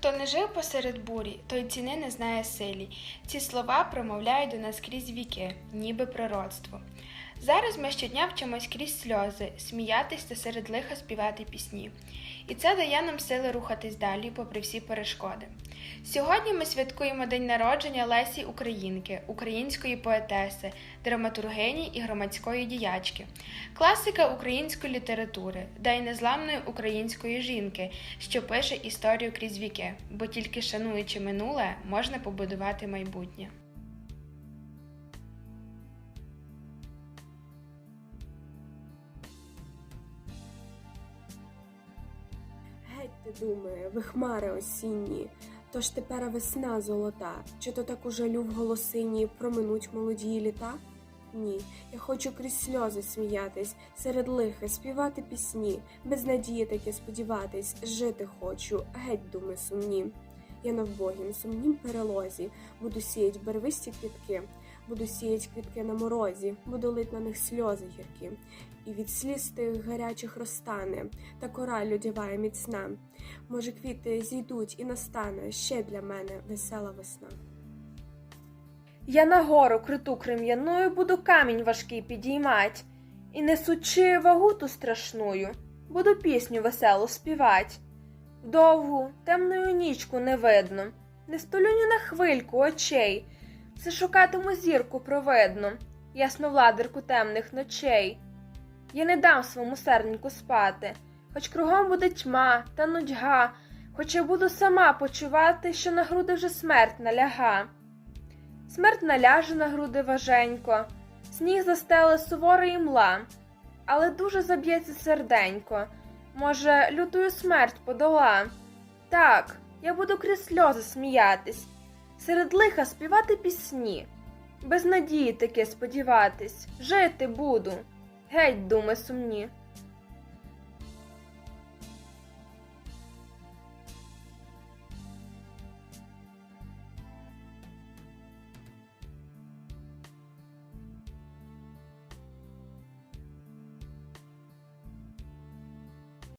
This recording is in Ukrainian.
Хто не жив посеред бурі, той ціни не знає силі. Ці слова промовляють до нас крізь віки, ніби пророцтво. Зараз ми щодня вчимось крізь сльози, сміятись та серед лиха співати пісні. І це дає нам сили рухатись далі, попри всі перешкоди. Сьогодні ми святкуємо день народження Лесі Українки, української поетеси, драматургині і громадської діячки, класика української літератури, да й незламної української жінки, що пише історію крізь віки, бо тільки шануючи минуле, можна побудувати майбутнє. Ти думає, ви хмари осінні, то ж тепер весна золота, чи то таку жалю в голосині проминуть молоді літа? Ні, я хочу крізь сльози сміятись, серед лиха співати пісні, без надії таки сподіватись, жити хочу, геть думи сумні. Я на вбогім сумнім перелозі, буду сіять барвисті квітки, буду сіять квітки на морозі, буду лить на них сльози гіркі, і від сліз тих гарячих розтане, та кора людявая міцна. Може, квіти зійдуть і настане ще для мене весела весна. Я на гору криту крем'яною буду камінь важкий підіймать, і несучи вагу ту страшную, буду пісню веселу співать. Довгу, темною нічку не видно, не столю ні на хвильку очей, все шукатиму зірку провидну, ясновладирку темних ночей. Я не дам своєму серденьку спати, хоч кругом буде тьма та нудьга, хоч я буду сама почувати, що на груди вже смерть наляга. Смерть наляже на груди важенько, сніг застеле суворо і мла, але дуже заб'ється серденько, може, лютою смерть подола. Так, я буду крізь сльози сміятись, серед лиха співати пісні, без надії таке сподіватись, жити буду, геть думи сумні.